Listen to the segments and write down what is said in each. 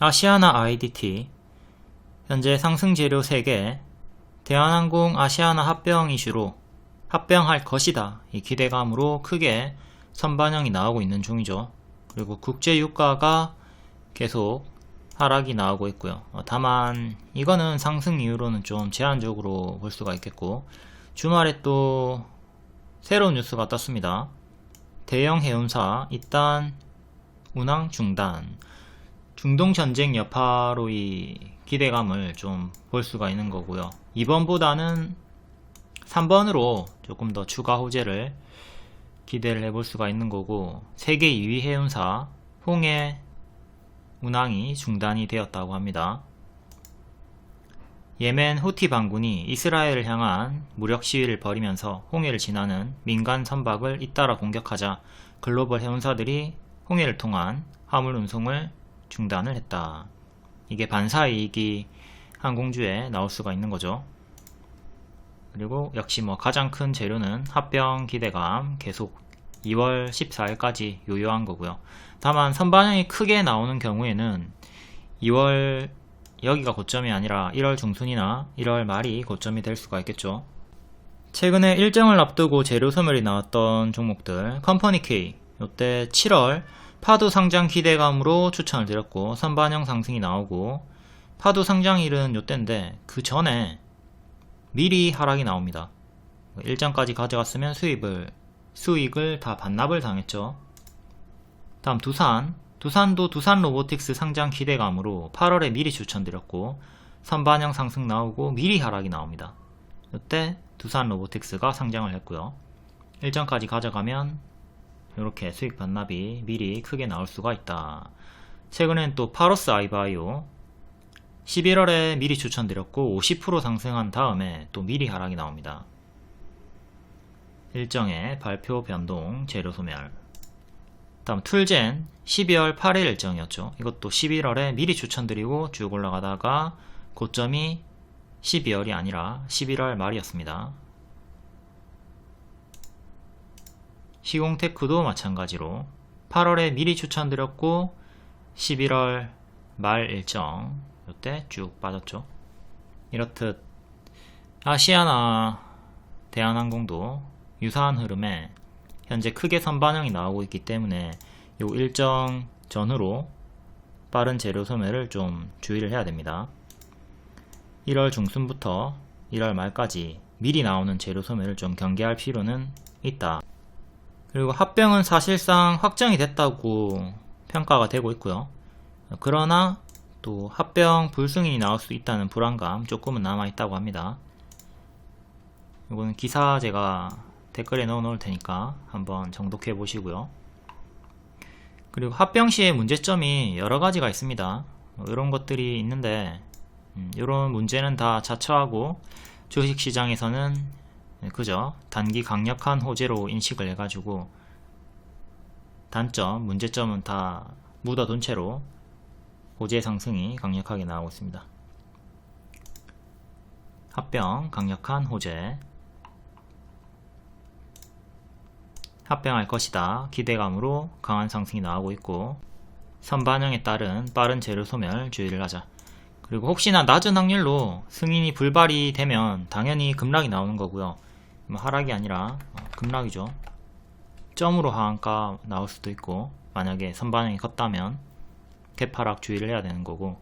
아시아나 IDT 현재 상승 재료 3개 대한항공 아시아나 합병 이슈로 합병할 것이다 이 기대감으로 크게 선반영이 나오고 있는 중이죠. 그리고 국제 유가가 계속 하락이 나오고 있고요. 어, 다만 이거는 상승 이후로는 좀 제한적으로 볼 수가 있겠고 주말에 또 새로운 뉴스가 떴습니다. 대형 해운사 일단 운항 중단 중동 전쟁 여파로 이 기대감을 좀 볼 수가 있는 거고요. 2번보다는 3번으로 조금 더 추가 호재를 기대를 해볼 수가 있는 거고 세계 2위 해운사 홍해 운항이 중단이 되었다고 합니다. 예멘 후티 반군이 이스라엘을 향한 무력 시위를 벌이면서 홍해를 지나는 민간 선박을 잇따라 공격하자 글로벌 해운사들이 홍해를 통한 화물 운송을 중단을 했다. 이게 반사이익이 항공주에 나올 수가 있는 거죠. 그리고 역시 뭐 가장 큰 재료는 합병 기대감 계속 2월 14일까지 요요한 거고요. 다만 선반영이 크게 나오는 경우에는 2월 여기가 고점이 아니라 1월 중순이나 1월 말이 고점이 될 수가 있겠죠. 최근에 일정을 앞두고 재료 소멸이 나왔던 종목들 컴퍼니 K 이때 7월 파도 상장 기대감으로 추천을 드렸고 선반영 상승이 나오고 파도 상장일은 요때인데 그 전에 미리 하락이 나옵니다. 일정까지 가져갔으면 수입을 수익을 다 반납을 당했죠. 다음 두산 두산도 두산 로보틱스 상장 기대감으로 8월에 미리 추천드렸고 선반영 상승 나오고 미리 하락이 나옵니다. 이때 두산 로보틱스가 상장을 했고요. 일정까지 가져가면 이렇게 수익 반납이 미리 크게 나올 수가 있다. 최근엔 또 파로스 아이바이오 11월에 미리 추천드렸고 50% 상승한 다음에 또 미리 하락이 나옵니다. 일정의 발표 변동 재료 소멸 다음 툴젠 12월 8일 일정이었죠. 이것도 11월에 미리 추천드리고 쭉 올라가다가 고점이 12월이 아니라 11월 말이었습니다. 시공테크도 마찬가지로 8월에 미리 추천드렸고 11월 말 일정 이때 쭉 빠졌죠. 이렇듯 아시아나 대한항공도 유사한 흐름에 현재 크게 선반영이 나오고 있기 때문에 요 일정 전후로 빠른 재료 소멸을 좀 주의를 해야 됩니다. 1월 중순부터 1월 말까지 미리 나오는 재료 소멸을 좀 경계할 필요는 있다. 그리고 합병은 사실상 확정이 됐다고 평가가 되고 있고요. 그러나 또 합병 불승인이 나올 수 있다는 불안감 조금은 남아있다고 합니다. 이거는 기사 제가 댓글에 넣어 놓을 테니까 한번 정독해 보시고요. 그리고 합병 시의 문제점이 여러 가지가 있습니다. 이런 것들이 있는데 이런 문제는 다 자처하고 주식시장에서는 그저 단기 강력한 호재로 인식을 해가지고 단점, 문제점은 다 묻어둔 채로 호재 상승이 강력하게 나오고 있습니다. 합병, 강력한 호재 합병할 것이다. 기대감으로 강한 상승이 나오고 있고 선반영에 따른 빠른 재료 소멸 주의를 하자. 그리고 혹시나 낮은 확률로 승인이 불발이 되면 당연히 급락이 나오는 거고요. 뭐 하락이 아니라 어, 급락이죠. 점으로 하한가 나올 수도 있고 만약에 선반영이 컸다면 개파락 주의를 해야 되는 거고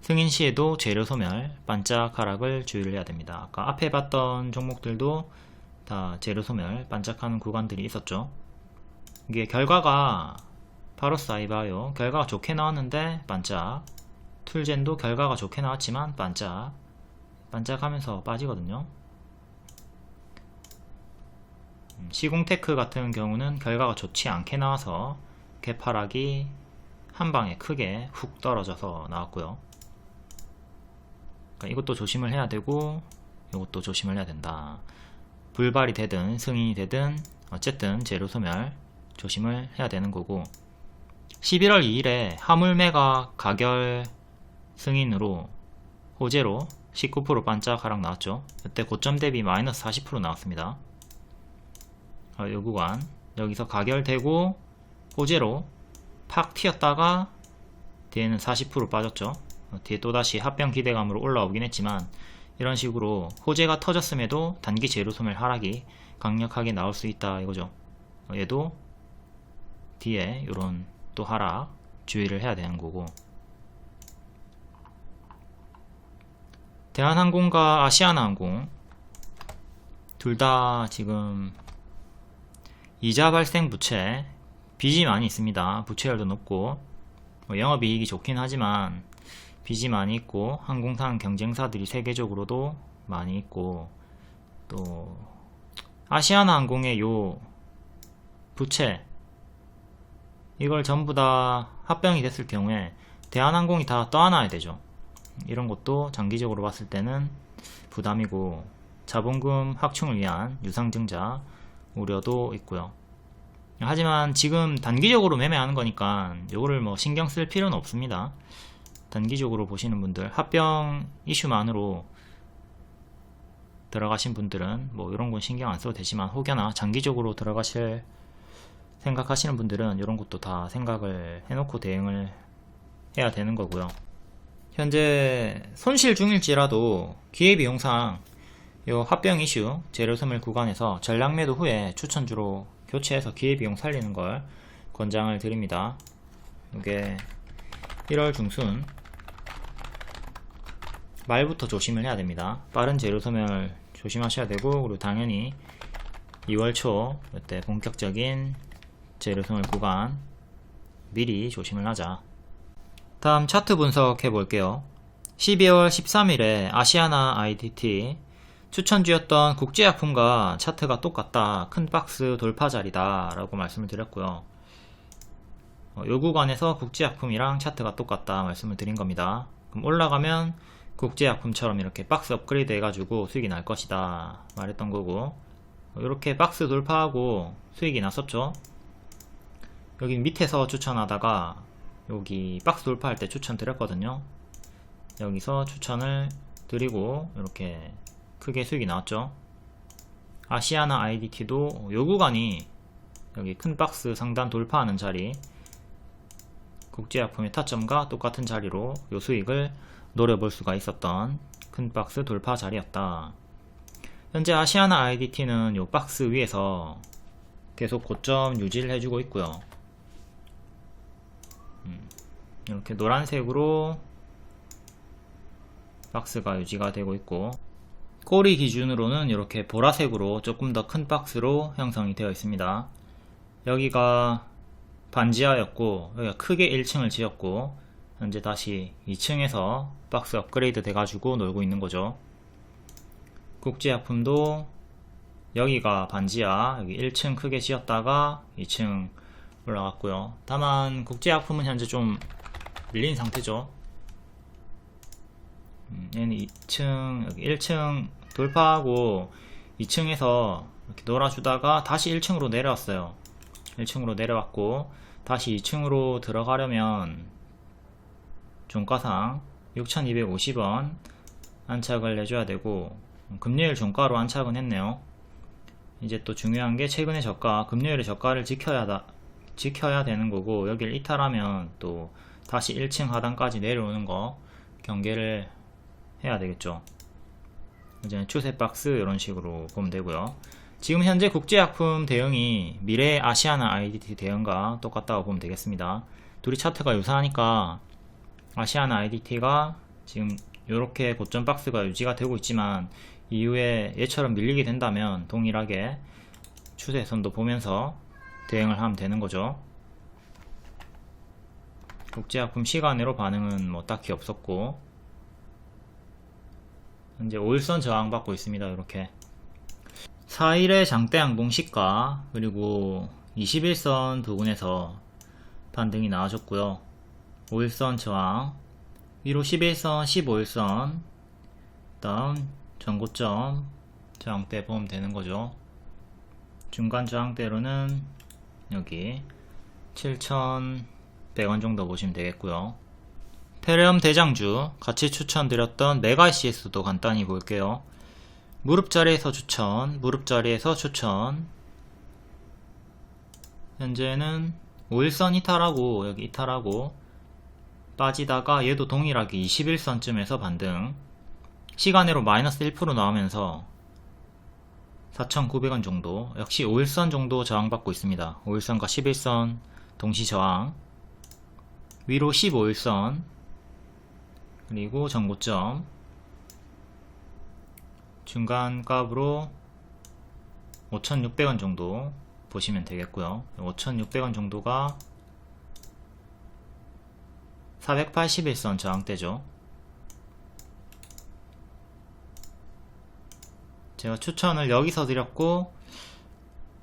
승인 시에도 재료 소멸, 반짝 하락을 주의를 해야 됩니다. 아까 앞에 봤던 종목들도 다 재료 소멸, 반짝하는 구간들이 있었죠. 이게 결과가 파로스 아이바요 결과가 좋게 나왔는데 반짝 툴젠도 결과가 좋게 나왔지만 반짝 반짝하면서 빠지거든요. 음, 시공테크 같은 경우는 결과가 좋지 않게 나와서 개파락이 한 방에 크게 훅 떨어져서 나왔고요. 그러니까 이것도 조심을 해야 되고 이것도 조심을 해야 된다. 불발이 되든 승인이 되든 어쨌든 재료 소멸 조심을 해야 되는 거고 11월 2일에 화물매가 가결 승인으로 호재로 19% 반짝 하락 나왔죠. 이때 고점 대비 마이너스 40% 나왔습니다. 어, 요 구간 여기서 가결되고 호재로 팍 튀었다가 뒤에는 40% 빠졌죠. 어, 뒤에 또다시 합병 기대감으로 올라오긴 했지만 이런 식으로 호재가 터졌음에도 단기 재료소멸 하락이 강력하게 나올 수 있다 이거죠. 어, 얘도 뒤에 이런 또 하락 주의를 해야 되는 거고 대한항공과 아시아나항공 둘 다 지금 이자 발생 부채 빚이 많이 있습니다. 부채율도 높고 뭐 영업이익이 좋긴 하지만 빚이 많이 있고 항공사 경쟁사들이 세계적으로도 많이 있고 또 아시아나항공의 요 부채 이걸 전부 다 합병이 됐을 경우에 대한항공이 다 떠안아야 되죠. 이런 것도 장기적으로 봤을 때는 부담이고 자본금 확충을 위한 유상증자 우려도 있고요. 하지만 지금 단기적으로 매매하는 거니까 이거를 뭐 신경 쓸 필요는 없습니다. 단기적으로 보시는 분들 합병 이슈만으로 들어가신 분들은 뭐 이런 건 신경 안 써도 되지만 혹여나 장기적으로 들어가실 생각하시는 분들은 이런 것도 다 생각을 해놓고 대응을 해야 되는 거고요. 현재 손실 중일지라도 기회비용상 이 합병 이슈 재료 소멸 구간에서 전량 매도 후에 추천주로 교체해서 기회비용 살리는 걸 권장을 드립니다. 이게 1월 중순 말부터 조심을 해야 됩니다. 빠른 재료 소멸 조심하셔야 되고 그리고 당연히 2월 초 이때 본격적인 재료 소멸 구간 미리 조심을 하자. 다음 차트 분석해 볼게요. 12월 13일에 아시아나 IDT 추천주였던 국제약품과 차트가 똑같다. 큰 박스 돌파 자리다. 라고 말씀을 드렸고요. 어, 요 구간에서 국제약품이랑 차트가 똑같다. 말씀을 드린 겁니다. 그럼 올라가면 국제약품처럼 이렇게 박스 업그레이드 해가지고 수익이 날 것이다. 말했던 거고. 이렇게 박스 돌파하고 수익이 났었죠. 여기 밑에서 추천하다가 여기 박스 돌파할 때 추천 드렸거든요. 여기서 추천을 드리고 이렇게 크게 수익이 나왔죠. 아시아나 IDT도 요 구간이 여기 큰 박스 상단 돌파하는 자리 국제약품의 타점과 똑같은 자리로 요 수익을 노려볼 수가 있었던 큰 박스 돌파 자리였다. 현재 아시아나 IDT는 요 박스 위에서 계속 고점 유지를 해주고 있고요. 음, 이렇게 노란색으로 박스가 유지가 되고 있고 꼬리 기준으로는 이렇게 보라색으로 조금 더 큰 박스로 형성이 되어 있습니다. 여기가 반지하였고 여기가 크게 1층을 지었고 현재 다시 2층에서 박스 업그레이드 돼가지고 놀고 있는 거죠. 국제약품도 여기가 반지하 여기 1층 크게 지었다가 2층 올라갔고요. 다만 국제약품은 현재 좀 밀린 상태죠. 음, 얘는 2층, 여기 1층 돌파하고 2층에서 이렇게 놀아주다가 다시 1층으로 내려왔어요. 1층으로 내려왔고 다시 2층으로 들어가려면 종가상 6,250원 안착을 해줘야 되고 금요일 종가로 안착은 했네요. 이제 또 중요한 게 최근의 저가, 금요일의 저가를 지켜야 다, 지켜야 되는 거고 여기를 이탈하면 또 다시 1층 하단까지 내려오는 거 경계를 해야 되겠죠. 이제 추세 박스 이런 식으로 보면 되고요. 지금 현재 국제약품 대응이 미래 아시아나 IDT 대응과 똑같다고 보면 되겠습니다. 둘이 차트가 유사하니까 아시아나 IDT가 지금 이렇게 고점 박스가 유지가 되고 있지만 이후에 얘처럼 밀리게 된다면 동일하게 추세선도 보면서 대응을 하면 되는 거죠. 국제약품 시간으로 반응은 뭐 딱히 없었고 현재 5일선 저항받고 있습니다. 이렇게 4일의 장대 양봉 시가 그리고 21선 부근에서 반등이 나와줬고요. 5일선 저항 위로 11선, 15일선 다음 전고점 저항대 보면 되는 거죠. 중간 저항대로는 여기 7,100원 정도 보시면 되겠고요. 테레엄 대장주 같이 추천드렸던 메가 CS도 간단히 볼게요. 무릎 자리에서 추천, 무릎 자리에서 추천. 현재는 5일선 이탈하고 여기 이탈하고 빠지다가 얘도 동일하게 21선쯤에서 반등 시간으로 마이너스 1% 나오면서 4,900원 정도 역시 5일선 정도 저항받고 있습니다 5일선과 11선 동시 저항 위로 15일선 그리고 전고점. 중간 값으로 5,600원 정도 보시면 되겠고요. 5,600원 정도가 481선 저항대죠. 제가 추천을 여기서 드렸고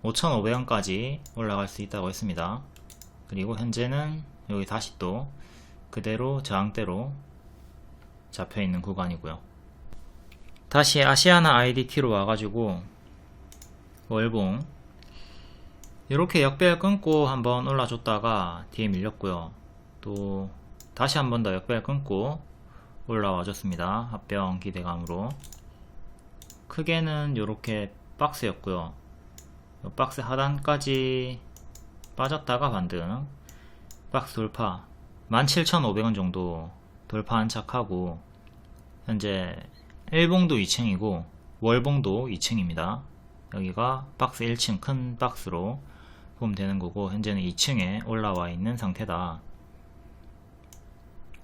5,500원까지 올라갈 수 있다고 했습니다. 그리고 현재는 여기 다시 또 그대로 저항대로 잡혀 있는 구간이고요. 다시 아시아나 IDT로 와가지고 월봉 이렇게 역배열 끊고 한번 올라줬다가 뒤에 밀렸고요. 또 다시 한번 더 역배열 끊고 올라와 줬습니다. 합병 기대감으로 크게는 이렇게 박스였고요. 요 박스 하단까지 빠졌다가 반등 박스 돌파 17,500원 정도 돌파 안착하고 현재 일봉도 2층이고 월봉도 2층입니다. 여기가 박스 1층 큰 박스로 보면 되는 거고 현재는 2층에 올라와 있는 상태다.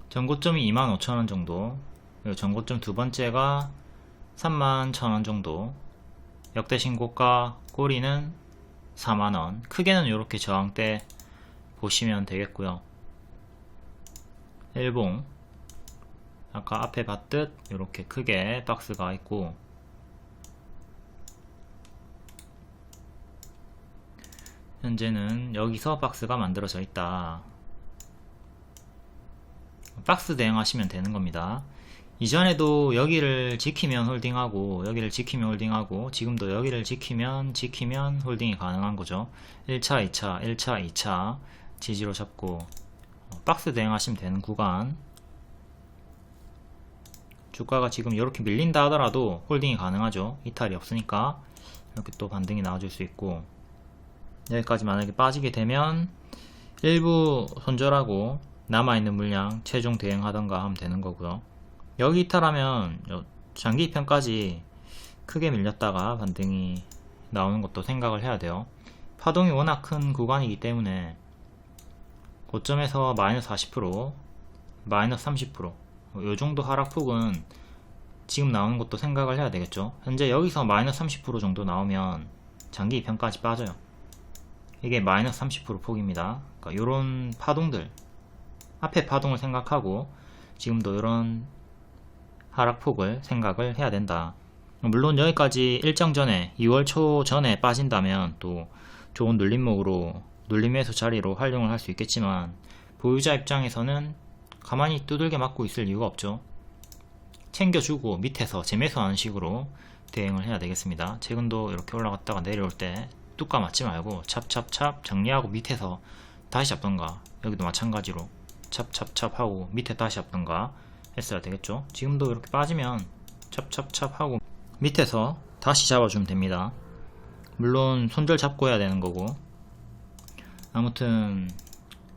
전고점이 25,000원 정도 그리고 전고점 두 번째가 3만 1000원 정도 역대 신고가 꼬리는 4만원 크게는 이렇게 저항대 보시면 되겠고요 일봉 아까 앞에 봤듯 이렇게 크게 박스가 있고. 현재는 여기서 박스가 만들어져 있다. 박스 대응하시면 되는 겁니다. 이전에도 여기를 지키면 홀딩하고 여기를 지키면 홀딩하고 지금도 여기를 지키면 지키면 홀딩이 가능한 거죠. 1차 2차 1차 2차 지지로 잡고 어, 박스 대응하시면 되는 구간 주가가 지금 이렇게 밀린다 하더라도 홀딩이 가능하죠. 이탈이 없으니까. 이렇게 또 반등이 나와줄 수 있고. 여기까지 만약에 빠지게 되면 일부 손절하고 남아있는 물량 최종 대응하던가 하면 되는 거고요. 여기 이탈하면 장기 입편까지 크게 밀렸다가 반등이 나오는 것도 생각을 해야 돼요. 파동이 워낙 큰 구간이기 때문에 고점에서 마이너스 40% 마이너스 30% 요 정도 하락폭은 지금 나오는 것도 생각을 해야 되겠죠. 현재 여기서 마이너스 30% 정도 나오면 장기 입편까지 빠져요. 이게 마이너스 30% 폭입니다. 그러니까 이런 파동들 앞에 파동을 생각하고 지금도 이런 하락폭을 생각을 해야 된다. 물론 여기까지 일정 전에 2월 초 전에 빠진다면 또 좋은 눌림목으로 눌림매수 자리로 활용을 할 수 있겠지만 보유자 입장에서는 가만히 두들겨 맞고 있을 이유가 없죠. 챙겨주고 밑에서 재매수하는 식으로 대응을 해야 되겠습니다. 최근도 이렇게 올라갔다가 내려올 때 뚜까 맞지 말고 찹찹찹 정리하고 밑에서 다시 잡던가 여기도 마찬가지로 찹찹찹 하고 밑에 다시 잡던가 했어야 되겠죠 지금도 이렇게 빠지면 찹찹찹 하고 밑에서 다시 잡아주면 됩니다 물론 손절 잡고 해야 되는 거고 아무튼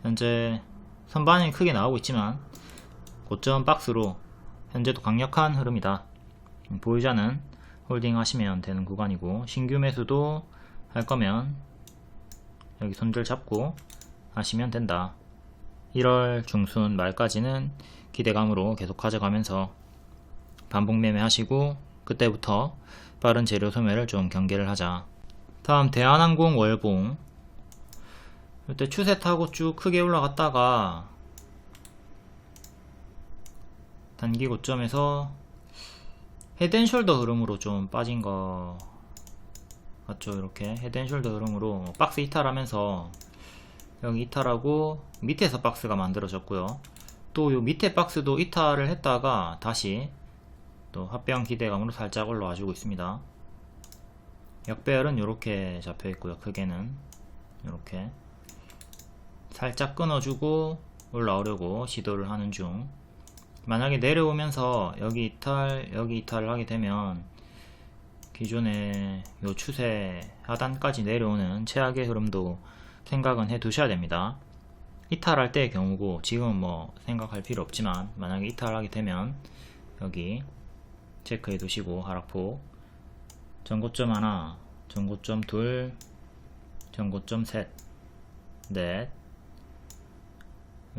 현재 선반이 크게 나오고 있지만 고점 박스로 현재도 강력한 흐름이다. 보유자는 홀딩 하시면 되는 구간이고 신규 매수도 할 거면 여기 손절 잡고 하시면 된다. 1월 중순 말까지는 기대감으로 계속 가져가면서 반복 매매 하시고 그때부터 빠른 재료 소매를 좀 경계를 하자. 다음 대한항공 월봉 이때 추세 타고 쭉 크게 올라갔다가 단기 고점에서 헤드앤숄더 흐름으로 좀 빠진 거 같죠 이렇게. 헤드앤숄더 흐름으로 박스 이탈하면서 여기 이탈하고 밑에서 박스가 만들어졌고요. 또 요 밑에 박스도 이탈을 했다가 다시 또 합병 기대감으로 살짝 올라와 주고 있습니다. 역배열은 이렇게 잡혀 있고요 크게는. 이렇게 살짝 끊어주고 올라오려고 시도를 하는 중. 만약에 내려오면서 여기 이탈 여기 이탈을 하게 되면 기존의 요 추세 하단까지 내려오는 최악의 흐름도 생각은 해 두셔야 됩니다. 이탈할 때의 경우고 지금은 뭐 생각할 필요 없지만 만약에 이탈하게 되면 여기 체크해 두시고 하락폭. 전고점 하나 전고점 둘 전고점 셋. 넷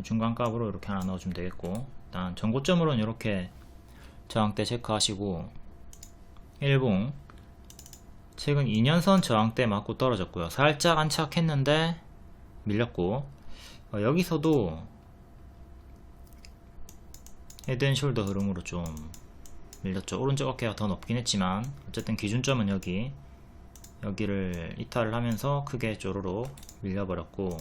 중간값으로 이렇게 하나 넣어주면 되겠고 일단 전고점으로는 이렇게 저항대 체크하시고 일봉. 최근 2년선 저항대 맞고 떨어졌고요. 살짝 안착했는데 밀렸고 어, 여기서도 헤드앤숄더 흐름으로 좀 밀렸죠. 오른쪽 어깨가 더 높긴 했지만 어쨌든 기준점은 여기 여기를 이탈을 하면서 크게 쪼르르 밀려버렸고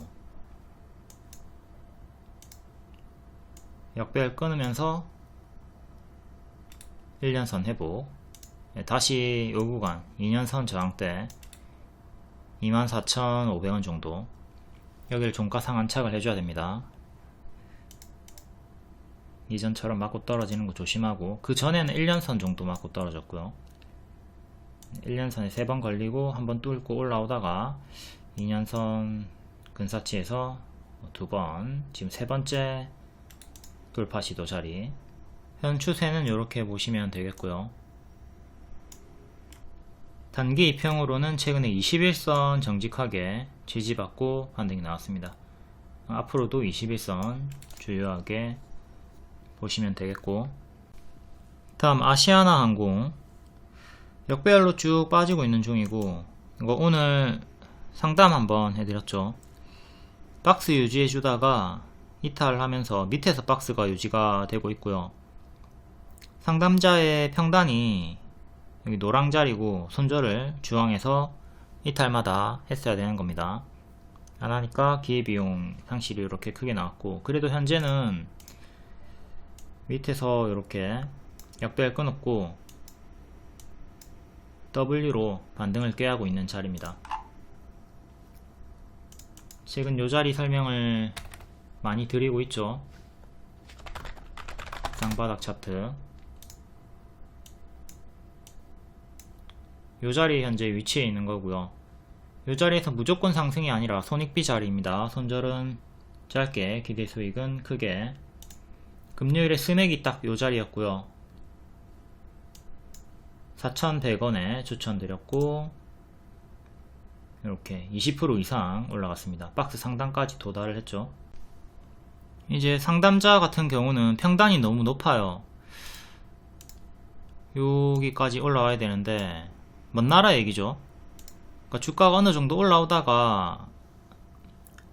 역배열 끊으면서 1년선 회복. 네, 다시 요 구간 2년선 저항대 24,500원 정도 여기를 종가상 안착을 해줘야 됩니다. 이전처럼 맞고 떨어지는 거 조심하고 그 전에는 1년선 정도 맞고 떨어졌고요. 1년선에 3번 걸리고 한번 뚫고 올라오다가 2년선 근사치에서 두번 지금 세 번째 돌파 시도 자리. 현 추세는 이렇게 보시면 되겠고요. 단기 이평으로는 최근에 21선 정직하게 지지받고 반등이 나왔습니다. 앞으로도 21선 주요하게 보시면 되겠고. 다음 아시아나 항공. 역배열로 쭉 빠지고 있는 중이고 이거 오늘 상담 한번 해드렸죠. 박스 유지해 주다가 이탈하면서 밑에서 박스가 유지가 되고 있고요 상담자의 평단이 여기 노랑 자리고 손절을 주황에서 이탈마다 했어야 되는 겁니다 안 하니까 기회비용 상실이 이렇게 크게 나왔고 그래도 현재는 밑에서 이렇게 역배열 끊었고 W로 반등을 꾀하고 있는 자리입니다. 최근 요 자리 설명을 많이 드리고 있죠. 쌍바닥 차트. 요 자리 현재 위치에 있는 거고요. 요 자리에서 무조건 상승이 아니라 손익비 자리입니다. 손절은 짧게, 기대 수익은 크게. 금요일에 스맥이 딱요 자리였고요. 4,100원에 추천드렸고 이렇게 20% 이상 올라갔습니다. 박스 상단까지 도달을 했죠. 이제 상담자 같은 경우는 평단이 너무 높아요. 여기까지 올라와야 되는데 먼 나라 얘기죠. 그러니까 주가가 어느 정도 올라오다가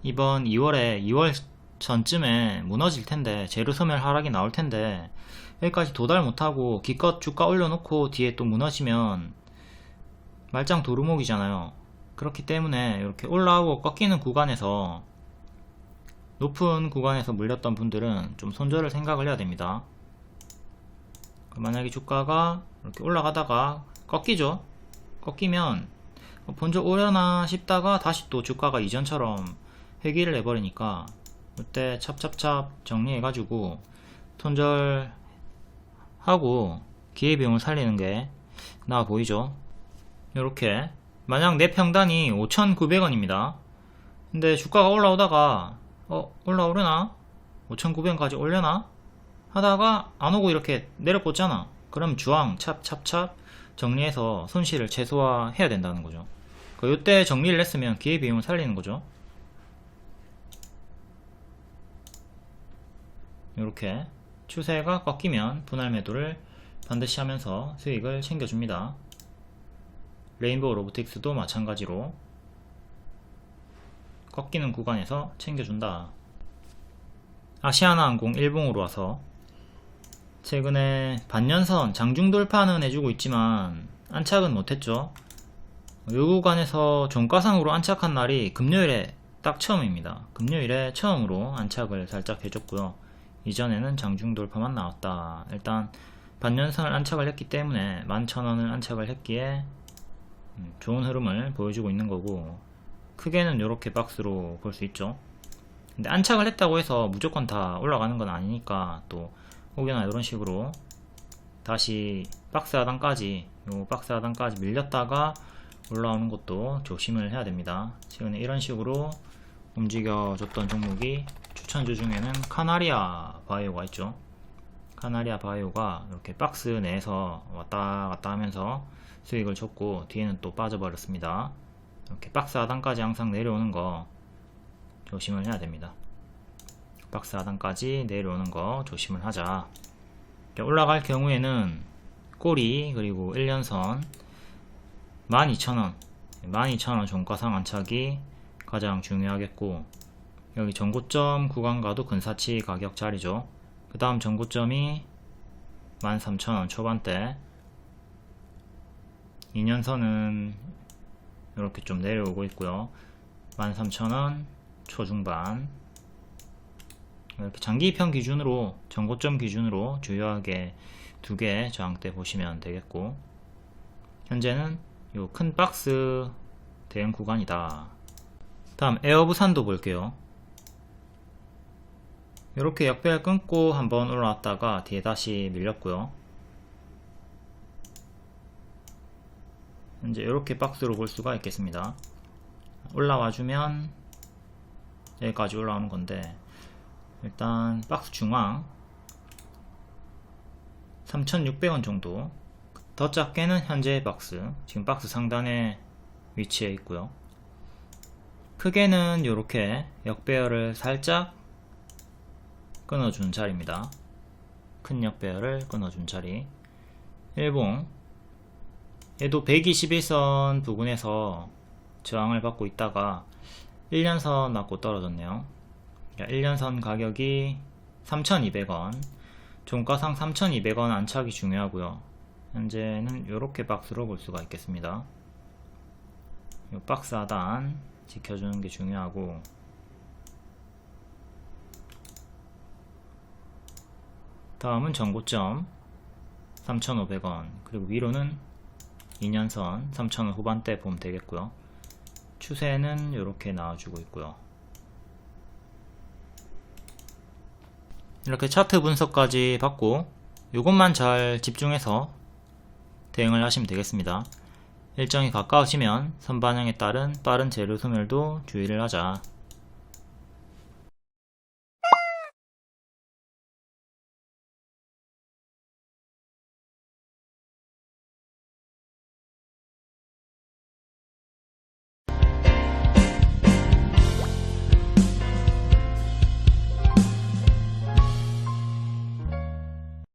이번 2월에 2월 전쯤에 무너질 텐데 재료 소멸 하락이 나올 텐데 여기까지 도달 못하고 기껏 주가 올려놓고 뒤에 또 무너지면 말짱 도루묵이잖아요 그렇기 때문에 이렇게 올라오고 꺾이는 구간에서 높은 구간에서 물렸던 분들은 좀 손절을 생각을 해야 됩니다. 만약에 주가가 이렇게 올라가다가 꺾이죠? 꺾이면 본적 오려나 싶다가 다시 또 주가가 이전처럼 회귀를 해버리니까 이때 찹찹찹 정리해가지고 손절 하고 기회비용을 살리는 게 나아 보이죠? 이렇게. 만약 내 평단이 5,900원입니다. 근데 주가가 올라오다가 어 올라오려나? 5,900원까지 올려나? 하다가 안 오고 이렇게 내려꽂잖아. 그럼 주황 찹찹찹 정리해서 손실을 최소화해야 된다는 거죠. 그 이때 정리를 했으면 기회비용을 살리는 거죠. 이렇게 추세가 꺾이면 분할 매도를 반드시 하면서 수익을 챙겨줍니다. 레인보우 로보틱스도 마찬가지로 꺾이는 구간에서 챙겨준다. 아시아나항공 일봉으로 와서 최근에 반년선 장중 돌파는 해주고 있지만 안착은 못했죠. 이 구간에서 종가상으로 안착한 날이 금요일에 딱 처음입니다. 금요일에 처음으로 안착을 살짝 해줬고요. 이전에는 장중 돌파만 나왔다. 일단 반년선을 안착을 했기 때문에 11,000원을 안착을 했기에 음, 좋은 흐름을 보여주고 있는 거고 크게는 이렇게 박스로 볼 수 있죠. 근데 안착을 했다고 해서 무조건 다 올라가는 건 아니니까 또 혹여나 이런 식으로 다시 박스 하단까지 요 박스 하단까지 밀렸다가 올라오는 것도 조심을 해야 됩니다. 최근에 이런 식으로 움직여줬던 종목이 추천주 중에는 카나리아 바이오가 있죠. 카나리아 바이오가 이렇게 박스 내에서 왔다 갔다 하면서 수익을 줬고 뒤에는 또 빠져버렸습니다. 이렇게 박스 하단까지 항상 내려오는 거 조심을 해야 됩니다. 박스 하단까지 내려오는 거 조심을 하자. 올라갈 경우에는 꼬리 그리고 1년선 12,000원 12,000원 종가상 안착이 가장 중요하겠고 여기 전고점 구간과도 근사치 가격 자리죠. 그 다음 전고점이 13,000원 초반대 2년선은 이렇게 좀 내려오고 있고요. 13,000원 초중반 이렇게 장기편 기준으로 전고점 기준으로 주요하게 두 개 저항대 보시면 되겠고 현재는 요 큰 박스 대응 구간이다. 다음 에어부산도 볼게요. 이렇게 역배를 끊고 한번 올라왔다가 뒤에 다시 밀렸고요. 현재 이렇게 박스로 볼 수가 있겠습니다. 올라와주면 여기까지 올라오는 건데 일단 박스 중앙 3,600원 정도. 더 작게는 현재의 박스 지금 박스 상단에 위치해 있고요. 크게는 이렇게 역배열을 살짝 끊어준 자리입니다. 큰 역배열을 끊어준 자리. 일봉 얘도 121선 부근에서 저항을 받고 있다가 1년선 맞고 떨어졌네요. 1년선 가격이 3,200원. 종가상 3,200원 안착이 중요하고요. 현재는 이렇게 박스로 볼 수가 있겠습니다. 이 박스 하단 지켜주는 게 중요하고. 다음은 전고점 3,500원. 그리고 위로는 2년선 3,000원 후반대 보면 되겠고요 추세는 이렇게 나와주고 있고요 이렇게 차트 분석까지 받고 이것만 잘 집중해서 대응을 하시면 되겠습니다. 일정이 가까우시면 선반영에 따른 빠른 재료 소멸도 주의를 하자.